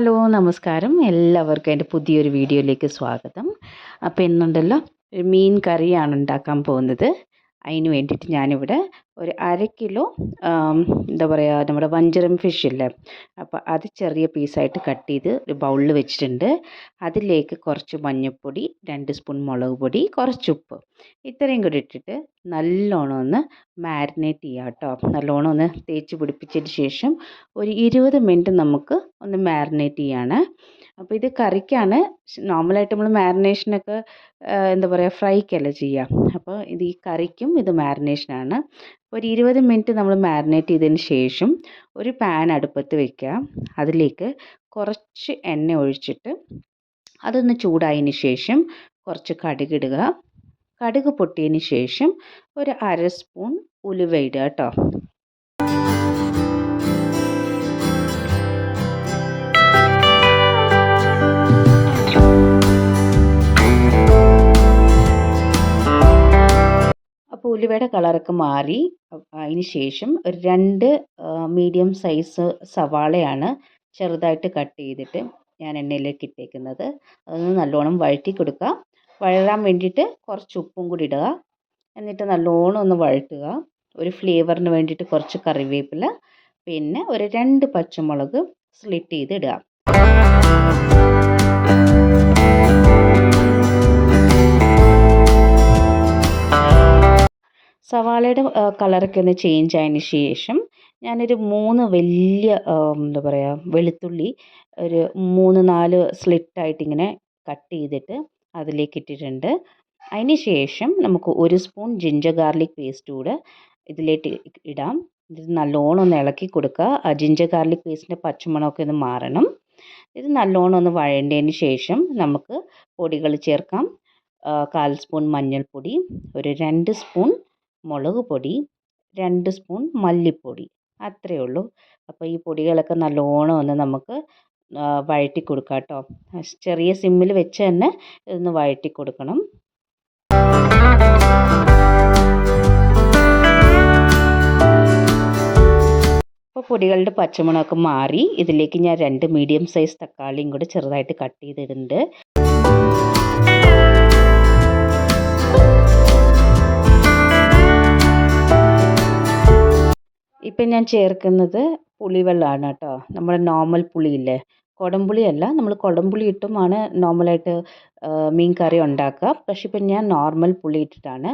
Hello നമസ്കാരം. എല്ലാവർക്കും എന്റെ പുതിയൊരു വീഡിയോയിലേക്ക് സ്വാഗതം. അപ്പോൾ ഇന്നുണ്ടല്ലോ ഒരു മീൻ കറിയാണ് ഉണ്ടാക്കാൻ പോകുന്നത്. അതിന് വേണ്ടിയിട്ട് ഞാനിവിടെ ഒരു അര കിലോ എന്താ പറയുക നമ്മുടെ വഞ്ചരം ഫിഷ് ഇല്ലേ? അപ്പോൾ അത് ചെറിയ പീസായിട്ട് കട്ട് ചെയ്ത് ഒരു ബൗളിൽ വെച്ചിട്ടുണ്ട്. അതിലേക്ക് കുറച്ച് മഞ്ഞൾപ്പൊടി രണ്ട് സ്പൂൺ മുളക് പൊടി കുറച്ച് ഉപ്പ്. ഇത്രയും കൂടി ഇട്ടിട്ട് നല്ലോണം ഒന്ന് മാരിനേറ്റ് ചെയ്യുക കേട്ടോ. നല്ലോണം ഒന്ന് തേച്ച് പിടിപ്പിച്ചതിന് ശേഷം ഒരു ഇരുപത് മിനിറ്റ് നമുക്ക് ഒന്ന് മാരിനേറ്റ് ചെയ്യാണ്. അപ്പോൾ ഇത് കറിക്കാണ്. നോർമലായിട്ട് നമ്മൾ മാരിനേഷനൊക്കെ എന്താ പറയുക ഫ്രൈക്കല്ല ചെയ്യുക അപ്പോൾ ഇത് ഈ കറിക്കും ഇത് മാരിനേഷനാണ് ഒരു ഇരുപത് മിനിറ്റ് നമ്മൾ മാരിനേറ്റ് ചെയ്തതിന് ശേഷം ഒരു പാൻ അടുപ്പത്ത് വെക്കുക. അതിലേക്ക് കുറച്ച് എണ്ണ ഒഴിച്ചിട്ട് അതൊന്ന് ചൂടായതിന് ശേഷം കുറച്ച് കടുക് ഇടുക. കടുക് പൊട്ടിയതിന് ശേഷം ഒരു അര സ്പൂൺ ഉലുവ ഇടുക കേട്ടോ അപ്പോൾ ഉലുവയുടെ കളറൊക്കെ മാറി. അതിന് ശേഷം രണ്ട് മീഡിയം സൈസ് സവാളയാണ് ചെറുതായിട്ട് കട്ട് ചെയ്തിട്ട് ഞാൻ എണ്ണയിലേക്ക് ഇട്ടേക്കുന്നത്. അതൊന്ന് നല്ലോണം വഴറ്റി കൊടുക്കുക. വഴറാൻ വേണ്ടിയിട്ട് കുറച്ച് ഉപ്പും കൂടി ഇടുക. എന്നിട്ട് നല്ലോണം ഒന്ന് വഴറ്റുക. ഒരു ഫ്ലേവറിന് വേണ്ടിയിട്ട് കുറച്ച് കറിവേപ്പില. പിന്നെ ഒരു രണ്ട് പച്ചമുളക് സ്ലിറ്റ് ചെയ്ത് ഇടുക. സവാളയുടെ കളറൊക്കെ ഒന്ന് ചേഞ്ച് ആയതിന് ശേഷം ഞാനൊരു മൂന്ന് വലിയ എന്താ പറയുക വെളുത്തുള്ളി ഒരു മൂന്ന് നാല് സ്ലിറ്റായിട്ട് ഇങ്ങനെ കട്ട് ചെയ്തിട്ട് അതിലേക്ക് ഇട്ടിട്ടുണ്ട്. അതിന് ശേഷം നമുക്ക് ഒരു സ്പൂൺ ജിഞ്ചർ ഗാർലിക് പേസ്റ്റ് കൂടെ ഇതിലേക്ക് ഇടാം. ഇത് നല്ലോണം ഒന്ന് ഇളക്കി കൊടുക്കുക. ആ ജിഞ്ചർ ഗാർലിക് പേസ്റ്റിന്റെ പച്ചമണമൊക്കെ ഒന്ന് മാറണം. ഇത് നല്ലോണം ഒന്ന് വഴണ്ടതിന് ശേഷം നമുക്ക് പൊടികൾ ചേർക്കാം. കാൽ സ്പൂൺ മഞ്ഞൾപ്പൊടി ഒരു രണ്ട് സ്പൂൺ മുളക് പൊടി രണ്ട് സ്പൂൺ മല്ലിപ്പൊടി അത്രയേ ഉള്ളൂ. അപ്പോൾ ഈ പൊടികളൊക്കെ നല്ലോണം ഒന്ന് നമുക്ക് വഴറ്റി കൊടുക്കാം കേട്ടോ. ചെറിയ സിമ്മിൽ വെച്ച് തന്നെ ഇതൊന്ന് വഴറ്റി കൊടുക്കണം. അപ്പോൾ പൊടികളുടെ പച്ചമുളകൊക്കെ മാറി ഇതിലേക്ക് ഞാൻ രണ്ട് മീഡിയം സൈസ് തക്കാളിയും കൂടെ ചെറുതായിട്ട് കട്ട് ചെയ്തിടുന്നുണ്ട് ഇപ്പം ഞാൻ ചേർക്കുന്നത് പുളിവെള്ളമാണ് കേട്ടോ. നമ്മുടെ നോർമൽ പുളിയില്ലേ? കുടംപുളിയല്ല നമ്മൾ കുടംപുളി ഇട്ടുമാണ് നോർമലായിട്ട് മീൻ കറി ഉണ്ടാക്കുക. പക്ഷെ ഇപ്പം ഞാൻ നോർമൽ പുളി ഇട്ടിട്ടാണ്.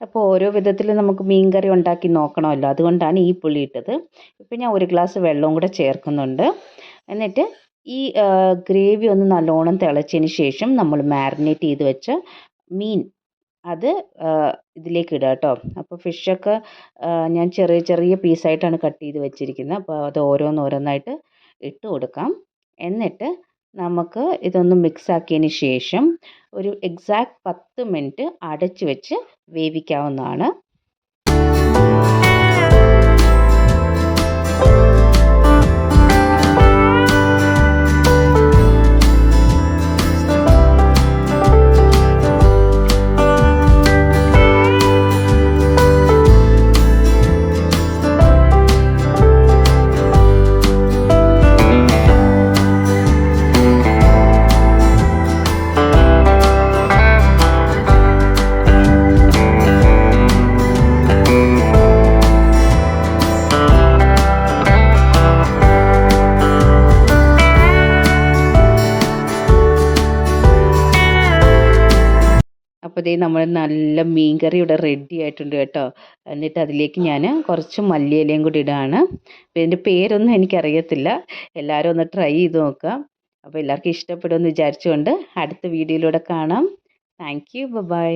അപ്പോൾ ഓരോ വിധത്തിൽ നമുക്ക് മീൻ കറി ഉണ്ടാക്കി നോക്കണമല്ലോ. അതുകൊണ്ടാണ് ഈ പുളി ഇട്ടത്. ഇപ്പം ഞാൻ ഒരു ഗ്ലാസ് വെള്ളവും കൂടെ ചേർക്കുന്നുണ്ട്. എന്നിട്ട് ഈ ഗ്രേവി ഒന്ന് നല്ലോണം തിളച്ചതിന് ശേഷം നമ്മൾ മാരിനേറ്റ് ചെയ്ത് വെച്ച മീൻ അത് ഇതിലേക്ക് ഇടുക കേട്ടോ അപ്പോൾ ഫിഷൊക്കെ ഞാൻ ചെറിയ ചെറിയ പീസായിട്ടാണ് കട്ട് ചെയ്ത് വെച്ചിരിക്കുന്നത്. അപ്പോൾ അത് ഓരോന്നോരോന്നായിട്ട് ഇട്ട് കൊടുക്കാം. എന്നിട്ട് നമുക്ക് ഇതൊന്ന് മിക്സ് ആക്കിയതിന് ശേഷം ഒരു എക്സാക്ട് പത്ത് മിനിറ്റ് അടച്ച് വെച്ച് വേവിക്കാവുന്നതാണ്. അപ്പോൾ ദേ നമ്മൾ നല്ല മീൻ കറി ഇവിടെ റെഡി ആയിട്ടുണ്ട് കേട്ടോ. എന്നിട്ട് അതിലേക്ക് ഞാൻ കുറച്ച് മല്ലിയിലയും കൂടി ഇടുകയാണ് അപ്പോൾ ഇതിന്റെ പേരൊന്നും എനിക്കറിയത്തില്ല. എല്ലാവരും ഒന്ന് ട്രൈ ചെയ്ത് നോക്കുക അപ്പോൾ എല്ലാവർക്കും ഇഷ്ടപ്പെടുമെന്ന് വിചാരിച്ചുകൊണ്ട് അടുത്ത വീഡിയോയിലൂടെ കാണാം. Thank you by